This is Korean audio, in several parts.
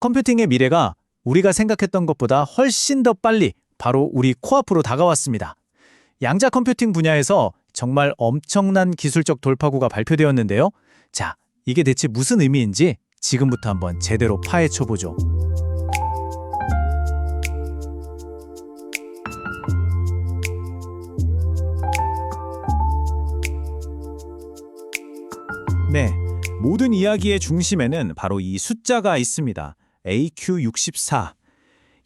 컴퓨팅의 미래가 우리가 생각했던 것보다 훨씬 더 빨리 바로 우리 코앞으로 다가왔습니다. 양자 컴퓨팅 분야에서 정말 엄청난 기술적 돌파구가 발표되었는데요. 자, 이게 대체 무슨 의미인지 지금부터 한번 제대로 파헤쳐 보죠. 네, 모든 이야기의 중심에는 바로 이 숫자가 있습니다. AQ64.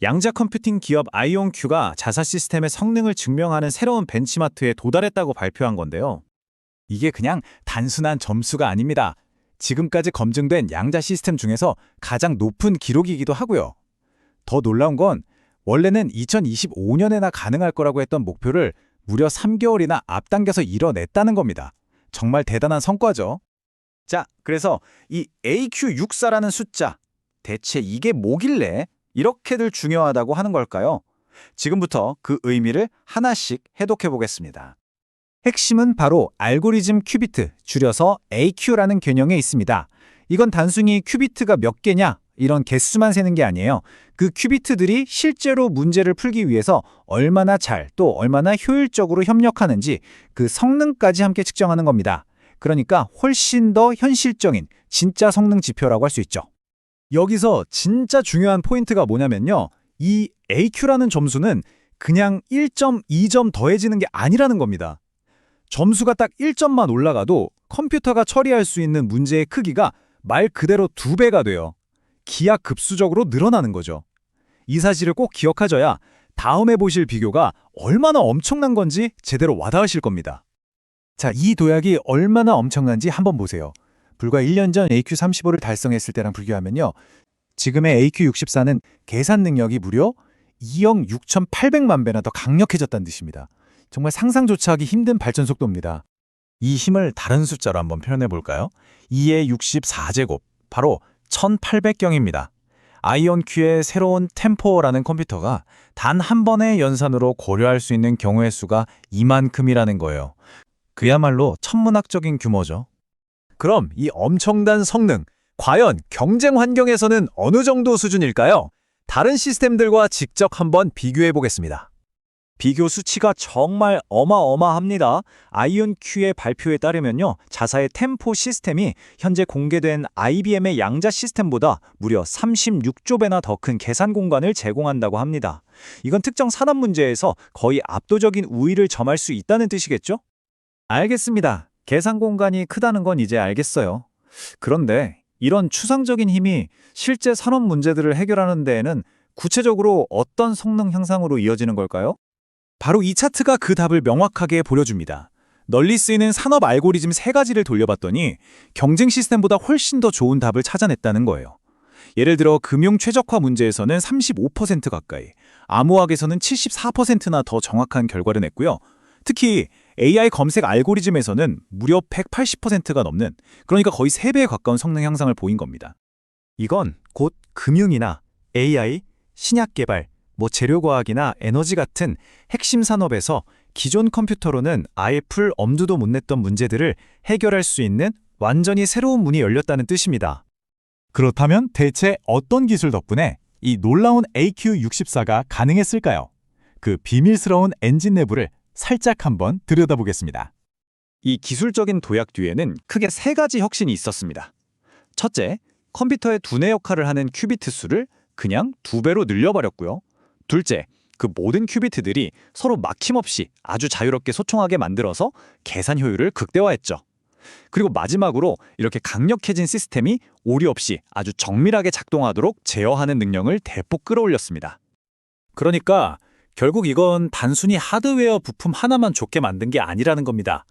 양자 컴퓨팅 기업 아이온큐가 자사 시스템의 성능을 증명하는 새로운 벤치마트에 도달했다고 발표한 건데요. 이게 그냥 단순한 점수가 아닙니다. 지금까지 검증된 양자 시스템 중에서 가장 높은 기록이기도 하고요. 더 놀라운 건 원래는 2025년에나 가능할 거라고 했던 목표를 무려 3개월이나 앞당겨서 이뤄냈다는 겁니다. 정말 대단한 성과죠. 자, 그래서 이 AQ64라는 숫자, 대체 이게 뭐길래 이렇게들 중요하다고 하는 걸까요? 지금부터 그 의미를 하나씩 해독해 보겠습니다. 핵심은 바로 알고리즘 큐비트, 줄여서 AQ라는 개념에 있습니다. 이건 단순히 큐비트가 몇 개냐, 이런 개수만 세는 게 아니에요. 그 큐비트들이 실제로 문제를 풀기 위해서 얼마나 잘 또 얼마나 효율적으로 협력하는지 그 성능까지 함께 측정하는 겁니다. 그러니까 훨씬 더 현실적인 진짜 성능 지표라고 할 수 있죠. 여기서 진짜 중요한 포인트가 뭐냐면요. 이 AQ라는 점수는 그냥 1.2점 더해지는 게 아니라는 겁니다. 점수가 딱 1점만 올라가도 컴퓨터가 처리할 수 있는 문제의 크기가 말 그대로 두 배가 돼요. 기하급수적으로 늘어나는 거죠. 이 사실을 꼭 기억하셔야 다음에 보실 비교가 얼마나 엄청난 건지 제대로 와닿으실 겁니다. 자, 이 도약이 얼마나 엄청난지 한번 보세요. 불과 1년 전 AQ35를 달성했을 때랑 비교하면요. 지금의 AQ64는 계산 능력이 무려 2억 6,800만 배나 더 강력해졌다는 뜻입니다. 정말 상상조차 하기 힘든 발전 속도입니다. 이 힘을 다른 숫자로 한번 표현해 볼까요? 2의 64제곱, 바로 1800경입니다. 아이온큐의 새로운 템포라는 컴퓨터가 단 한 번의 연산으로 고려할 수 있는 경우의 수가 이만큼이라는 거예요. 그야말로 천문학적인 규모죠. 그럼 이 엄청난 성능, 과연 경쟁 환경에서는 어느 정도 수준일까요? 다른 시스템들과 직접 한번 비교해 보겠습니다. 비교 수치가 정말 어마어마합니다. 아이온큐의 발표에 따르면요. 자사의 템포 시스템이 현재 공개된 IBM의 양자 시스템보다 무려 36조 배나 더 큰 계산 공간을 제공한다고 합니다. 이건 특정 산업 문제에서 거의 압도적인 우위를 점할 수 있다는 뜻이겠죠? 알겠습니다. 계산 공간이 크다는 건 이제 알겠어요. 그런데 이런 추상적인 힘이 실제 산업 문제들을 해결하는 데에는 구체적으로 어떤 성능 향상으로 이어지는 걸까요? 바로 이 차트가 그 답을 명확하게 보여줍니다. 널리 쓰이는 산업 알고리즘 세 가지를 돌려봤더니 경쟁 시스템보다 훨씬 더 좋은 답을 찾아냈다는 거예요. 예를 들어 금융 최적화 문제에서는 35% 가까이, 암호학에서는 74%나 더 정확한 결과를 냈고요. 특히 AI 검색 알고리즘에서는 무려 180%가 넘는 그러니까 거의 3배에 가까운 성능 향상을 보인 겁니다. 이건 곧 금융이나 AI, 신약 개발, 뭐 재료과학이나 에너지 같은 핵심 산업에서 기존 컴퓨터로는 아예 풀 엄두도 못 냈던 문제들을 해결할 수 있는 완전히 새로운 문이 열렸다는 뜻입니다. 그렇다면 대체 어떤 기술 덕분에 이 놀라운 AQ64가 가능했을까요? 그 비밀스러운 엔진 내부를 살짝 한번 들여다보겠습니다. 이 기술적인 도약 뒤에는 크게 세 가지 혁신이 있었습니다. 첫째, 컴퓨터의 두뇌 역할을 하는 큐비트 수를 그냥 두 배로 늘려버렸고요. 둘째, 그 모든 큐비트들이 서로 막힘없이 아주 자유롭게 소통하게 만들어서 계산 효율을 극대화했죠. 그리고 마지막으로 이렇게 강력해진 시스템이 오류 없이 아주 정밀하게 작동하도록 제어하는 능력을 대폭 끌어올렸습니다. 그러니까 결국 이건 단순히 하드웨어 부품 하나만 좋게 만든 게 아니라는 겁니다.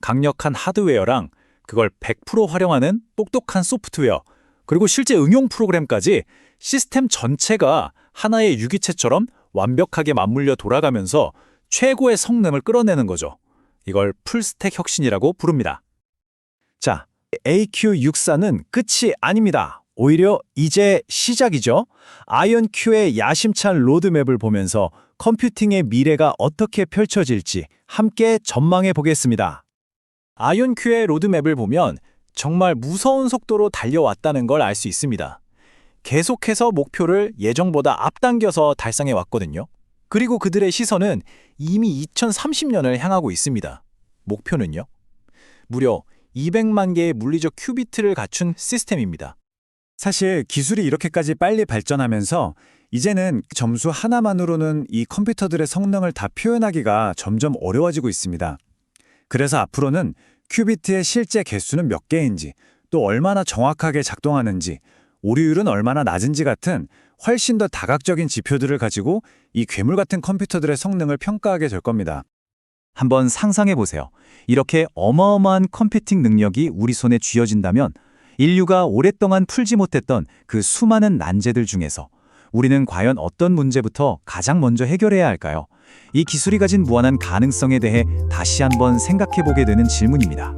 강력한 하드웨어랑 그걸 100% 활용하는 똑똑한 소프트웨어, 그리고 실제 응용 프로그램까지 시스템 전체가 하나의 유기체처럼 완벽하게 맞물려 돌아가면서 최고의 성능을 끌어내는 거죠. 이걸 풀스택 혁신이라고 부릅니다. 자, AQ64는 끝이 아닙니다. 오히려 이제 시작이죠. 아이언큐의 야심찬 로드맵을 보면서 컴퓨팅의 미래가 어떻게 펼쳐질지 함께 전망해 보겠습니다. 아이언큐의 로드맵을 보면 정말 무서운 속도로 달려왔다는 걸 알 수 있습니다. 계속해서 목표를 예정보다 앞당겨서 달성해 왔거든요. 그리고 그들의 시선은 이미 2030년을 향하고 있습니다. 목표는요? 무려 200만 개의 물리적 큐비트를 갖춘 시스템입니다. 사실 기술이 이렇게까지 빨리 발전하면서 이제는 점수 하나만으로는 이 컴퓨터들의 성능을 다 표현하기가 점점 어려워지고 있습니다. 그래서 앞으로는 큐비트의 실제 개수는 몇 개인지, 또 얼마나 정확하게 작동하는지, 오류율은 얼마나 낮은지 같은 훨씬 더 다각적인 지표들을 가지고 이 괴물 같은 컴퓨터들의 성능을 평가하게 될 겁니다. 한번 상상해 보세요. 이렇게 어마어마한 컴퓨팅 능력이 우리 손에 쥐어진다면 인류가 오랫동안 풀지 못했던 그 수많은 난제들 중에서 우리는 과연 어떤 문제부터 가장 먼저 해결해야 할까요? 이 기술이 가진 무한한 가능성에 대해 다시 한번 생각해 보게 되는 질문입니다.